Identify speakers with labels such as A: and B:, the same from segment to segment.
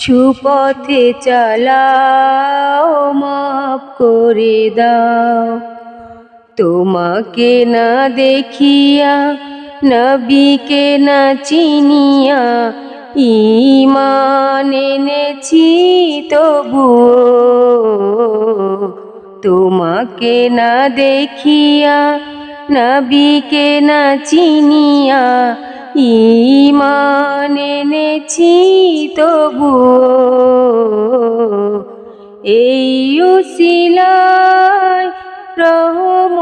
A: সুপথে চালাও, মাফ করে দাও। তোমাকে না দেখিয়া, নবীকে না চিনিয়া ইমান এনেছি তবুও। তোমাকে না দেখিয়া, নবীকে না চিনিয়া ইমান এনেছি তবুও। এই উসিলায় রহম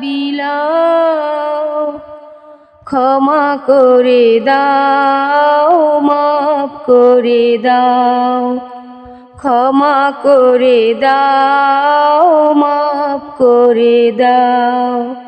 A: বিলাও। ক্ষমা করে দাও, মাফ করে দাও। ক্ষমা করে দাও, মাফ করে দাও।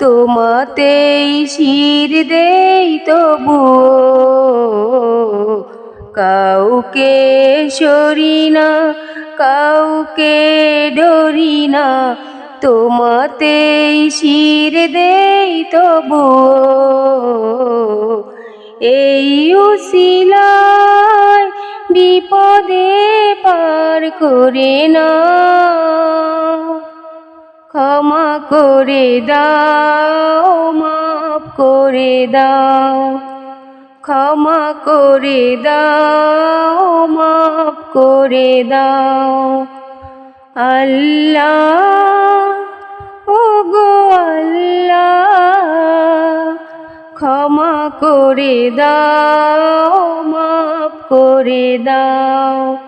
A: তোমাতেই শির দেই তবুও। কাউকে সরি না, কাউকে ডরি না, তোমাতেই শির দেই তবুও। এই উসিলায় বিপদে পার করে না ক্ষমা করে দাও, মাফ করে দাও, ক্ষমা করে দাও, মাফ করে দাও। আল্লাহ ও গো আল্লাহ, ক্ষমা করে দাও, মাফ করে দাও।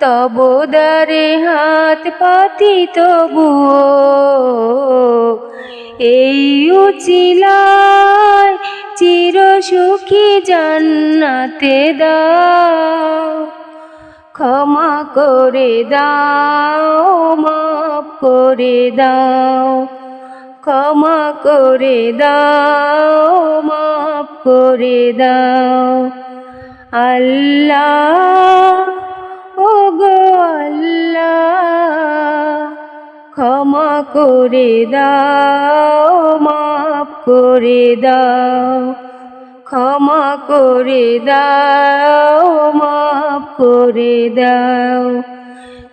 A: তব দারে হাত পাতি তবুও এই উচিলায় চির সুখী জান্নাতে দাও। ক্ষমা করে দাও, মাফ করে দাও। ক্ষমা করে দাও, মাফ করে দাও। আল্লাহ ক্ষমা করে দাও, মাফ করে দাও, ক্ষমা করে দাও, মাফ করে দাও।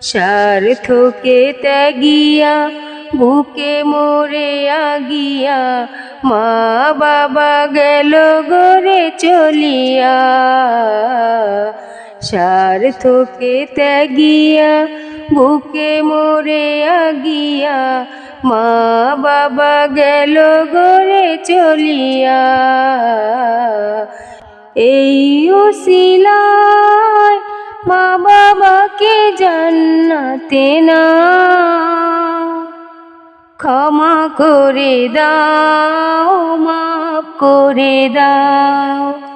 A: স্বার্থকে ত্যাগিয়া, বুকে মরে আগিয়া, মা বাবা গেল গড়ে চলিয়া। স্বার্থকে ত্যাগিয়া, বুকে মরে আগিয়া, মা বাবা গেল গড়ে চলিয়া। এই উসিলায় মা বাবাকে জান্নাতে না। ক্ষমা করে দাও, মাফ করে দাও।